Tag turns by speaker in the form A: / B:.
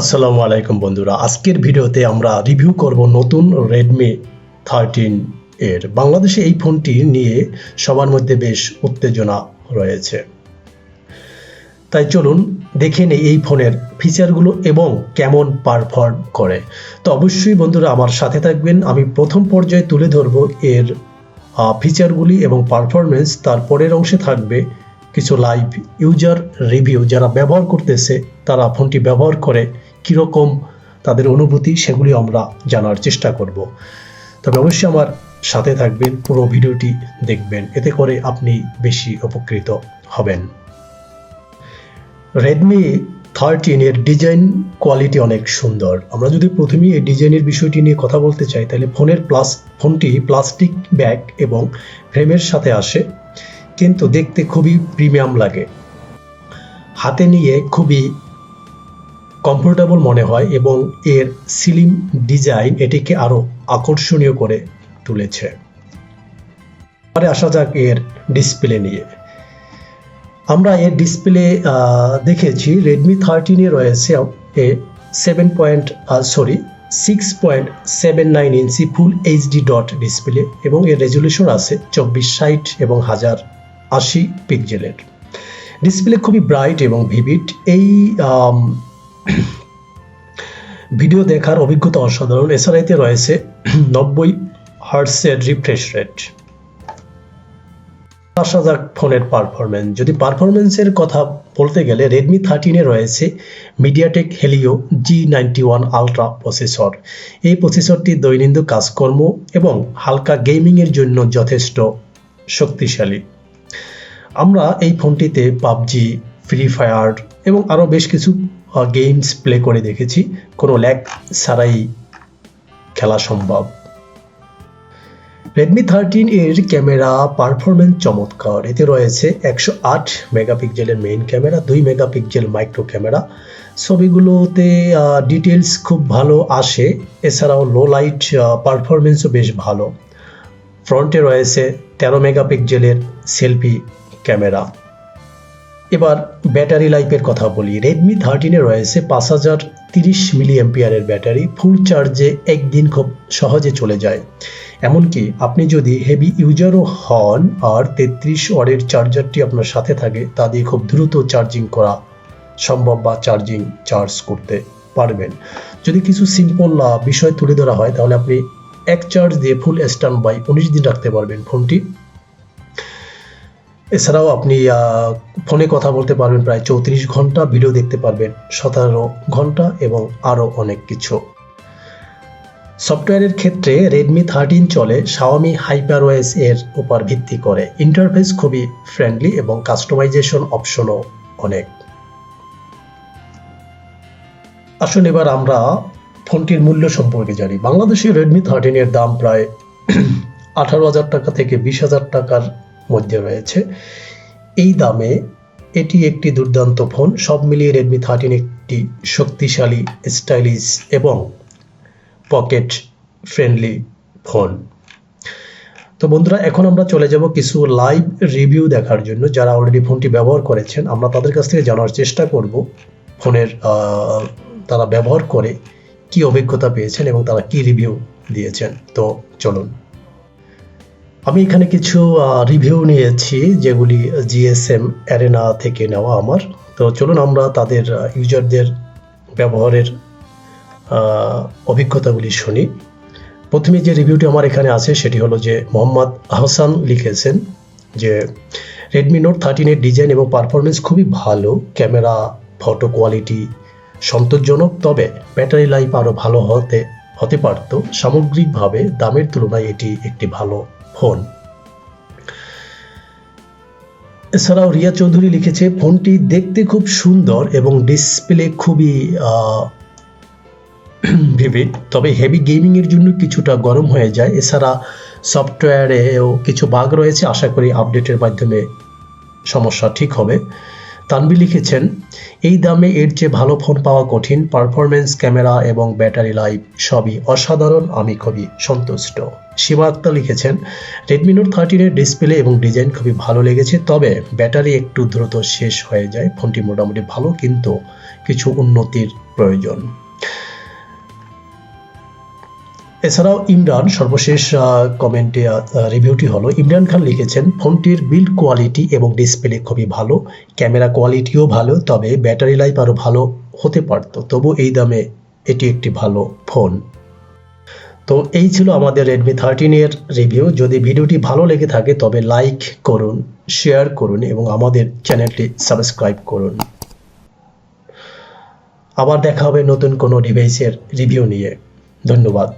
A: আসসালামু আলাইকুম বন্ধুরা। আজকের ভিডিওতে আমরা রিভিউ করব নতুন রেডমি থার্টিন এর। বাংলাদেশে এই ফোনটি নিয়ে সবার মধ্যে বেশ উত্তেজনা রয়েছে। তাই চলুন দেখে নেই এই ফোনের ফিচারগুলো এবং কেমন পারফর্ম করে। তো অবশ্যই বন্ধুরা আমার সাথে থাকবেন। আমি প্রথম পর্যায়ে তুলে ধরব এর ফিচারগুলি এবং পারফরমেন্স তার পরের অংশে থাকবে কিছু লাইভ ইউজার রিভিউ যারা ব্যবহার করতেছে, তারা ফোনটি ব্যবহার করে কীরকম তাদের অনুভূতি সেগুলি আমরা জানার চেষ্টা করব। তবে অবশ্যই আমার সাথে থাকবেন, পুরো ভিডিওটি দেখবেন। এতে করে আপনি বেশি উপকৃত হবেন। রেডমি থার্টিন এর ডিজাইন কোয়ালিটি অনেক সুন্দর। আমরা যদি প্রথমেই এই ডিজাইনের বিষয়টি নিয়ে কথা বলতে চাই, তাহলে ফোনের প্লাস ফোনটি প্লাস্টিক ব্যাগ এবং ফ্রেমের সাথে আসে, কিন্তু দেখতে খুবই প্রিমিয়াম লাগে। হাতে নিয়ে খুবই কমফোর্টেবল মনে হয় এবং এর সিলিম ডিজাইন এটিকে আরও আকর্ষণীয় করে তুলেছে। পরে আসা যাক এর ডিসপ্লে নিয়ে। আমরা এর ডিসপ্লে দেখেছি রেডমি থার্টিনে রয়েছে A seven point sorry six point seven nine inch full HD dot display এবং এর রেজলিউশন আছে চব্বিশ ষাট এবং হাজার আশি পিক্সেলের ডিসপ্লে খুবই ব্রাইট এবং ভিভিড এই ভিডিও দেখার অভিজ্ঞতা অসাধারণ। এসআরআইতে রয়েছে নব্বই হার্টসের রিফ্রেশ রেট আসা যাক ফোনের পারফরমেন্স যদি পারফরমেন্সের কথা বলতে গেলে রেডমি থার্টিনে রয়েছে MediaTek Helio G ninety one ultra processor এই প্রসেসরটি দৈনন্দিন কাজকর্ম এবং হালকা গেমিংয়ের জন্য যথেষ্ট শক্তিশালী। আমরা এই ফোনটিতে পাবজি ফ্রি ফায়ার এবং আরও বেশ কিছু গেমস প্লে করে দেখেছি, কোনো ল্যাগ ছাড়াই খেলা সম্ভব। রেডমি থার্টিন এর ক্যামেরা পারফরমেন্স চমৎকার। এতে রয়েছে একশো আট মেগাপিক্সেলের মেইন ক্যামেরা, দুই মেগাপিক্সেল মাইক্রো ক্যামেরা। ছবিগুলোতে ডিটেলস খুব ভালো আসে, এছাড়াও লো লাইট পারফরমেন্সও বেশ ভালো। ফ্রন্টে রয়েছে তেরো মেগাপিক্সেলের সেলফি ক্যামেরা। এবার ব্যাটারি লাইফের কথা বলি। রেডমি থার্টিনে রয়েছে পাঁচ হাজার তিরিশ মিলি এম্পিয়ারের ব্যাটারি ফুল চার্জে একদিন খুব সহজে চলে যায়। এমনকি আপনি যদি হেভি ইউজারও হন আর তেত্রিশ ওয়ারের চার্জারটি আপনার সাথে থাকে, তা দিয়ে খুব দ্রুত চার্জিং করা সম্ভব বা চার্জিং চার্জ করতে পারবেন। যদি কিছু সিম্পল বিষয় তুলে ধরা হয়, তাহলে আপনি এক চার্জ দিয়ে ফুল স্ট্যান্ড বাই উনিশ দিন রাখতে পারবেন ফোনটি। এছাড়াও আপনি ফোনে কথা বলতে পারবেন প্রায় চৌত্রিশ ঘণ্টা, ভিডিও দেখতে পারবেন সতেরো ঘণ্টা এবং আরও অনেক কিছু। সফটওয়্যারের ক্ষেত্রে রেডমি থার্টিন চলে শাওমি হাইপারওয়েস এর উপর ভিত্তি করে। ইন্টারফেস খুবই ফ্রেন্ডলি এবং কাস্টমাইজেশন অপশনও অনেক। আসুন এবার আমরা ফোনটির মূল্য সম্পর্কে জানি। বাংলাদেশে রেডমি থার্টিনের দাম প্রায় আঠারো হাজার টাকা থেকে বিশ হাজার টাকার মধ্যে রয়েছে। এই দামে এটি একটি দুর্দান্ত ফোন, সব মিলিয়ে রেডমি থার্টিন একটি শক্তিশালী স্টাইলিশ এবং পকেট ফ্রেন্ডলি ফোন। তো বন্ধুরা, এখন আমরা চলে যাব কিছু লাইভ রিভিউ দেখার জন্য। যারা অলরেডি ফোনটি ব্যবহার করেছেন, আমরা তাদের কাছ থেকে জানার চেষ্টা করব ফোনের তারা ব্যবহার করে কি অভিজ্ঞতা পেয়েছেন এবং তারা কি রিভিউ দিয়েছেন। তো চলুন। আমি এখানে কিছু রিভিউ নিয়েছি, যেগুলি জিএসএম অ্যারেনা থেকে নেওয়া আমার। তো চলুন আমরা তাদের ইউজারদের ব্যবহারের অভিজ্ঞতাগুলি শুনি। প্রথমে যে রিভিউটি আমার এখানে আছে, সেটি হলো যে মোহাম্মদ আহসান লিখেছেন যে রেডমি নোট থার্টিনের ডিজাইন এবং পারফরমেন্স খুবই ভালো ক্যামেরা ফটো কোয়ালিটি সন্তোষজনক, তবে ব্যাটারি লাইফ আরও ভালো হতে হতে পারত। সামগ্রিকভাবে দামের তুলনায় এটি একটি ভালো ফোন। এছাড়াও রিয়া চৌধুরী লিখেছে, ফোনটি দেখতে খুব সুন্দর এবং ডিসপ্লে খুবই ভিভিড তবে হেভি গেমিংয়ের জন্য কিছুটা গরম হয়ে যায়। এছাড়া সফটওয়্যারেও কিছু বাগ রয়েছে। আশা করি আপডেটের মাধ্যমে সমস্যা ঠিক হবে। তানবি লিখেছেন, এই দামে এর চেয়ে ভালো ফোন পাওয়া কঠিন পারফরমেন্স ক্যামেরা এবং ব্যাটারি লাইফ সবই অসাধারণ, আমি খুবই সন্তুষ্ট। সীমা আক্তা লিখেছেন রেডমি নোট থার্টিনের ডিসপ্লে এবং ডিজাইন খুবই ভালো লেগেছে, তবে ব্যাটারি একটু দ্রুত শেষ হয়ে যায়, ফোনটি মোটামুটি ভালো, কিন্তু কিছু উন্নতির প্রয়োজন। এছাড়াও ইমরান সর্বশেষ কমেন্টে রিভিউটি হলো, ইমরান খান লিখেছেন, ফোনটির বিল্ড কোয়ালিটি এবং ডিসপ্লে খুবই ভালো ক্যামেরা কোয়ালিটিও ভালো, তবে ব্যাটারি লাইফ আরও ভালো হতে পারতো, তবু এই দামে এটি একটি ভালো ফোন তো এই ছিল আমাদের রেডমি থার্টিনের রিভিউ যদি ভিডিওটি ভালো লেগে থাকে, তবে লাইক করুন শেয়ার করুন এবং আমাদের চ্যানেলটি সাবস্ক্রাইব করুন। আবার দেখা হবে নতুন কোনো ডিভাইসের রিভিউ নিয়ে। ধন্যবাদ।